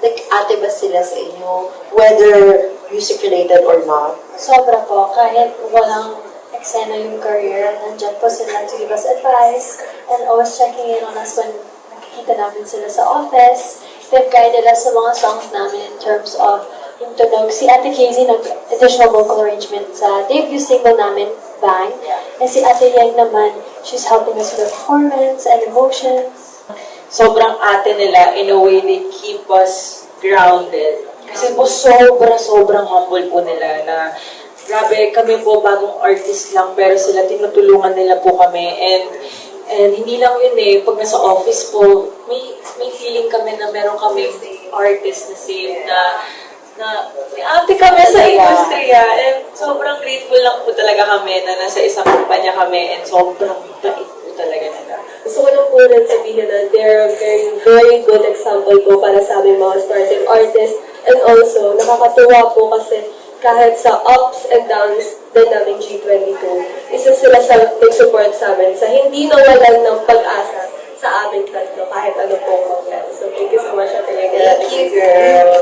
Nag-ate ba sila sa inyo, whether music-related or not? Sobra po, kahit walang eksena yung career, nandyan po sila to give us advice and always checking in on us when nakikita namin sila sa office. They've guided us sa mga songs namin in terms of yung tunog. Si Ate Casey nag-additional vocal arrangement sa debut single namin, Bang. And si Ate Yang naman, she's helping us with performance and emotions. Sobrang ate nila, in a way, they keep us grounded. Kasi po sobra, sobrang humble po nila na grabe, kami po bagong artist lang, pero sila tinutulungan nila po kami. And and hindi lang yun eh, pag nasa office po, may, may feeling kami na meron kami artist na safe na na may ate kami sa industriya. And sobrang grateful lang po talaga kami na nasa isang kumpanya kami and sobrang bait po talaga nila. Gusto ko lang po rin sabihin na very, good example po para sa aming mga starting artists. And also, nakakatuwa po kasi kahit sa ups and downs din namin G22, isa sila sa nag-support sa amin sa hindi nawalan ng pag-asa sa aming tatlo kahit ano po mangyari. So, thank you so much, Ate. Thank you, girl.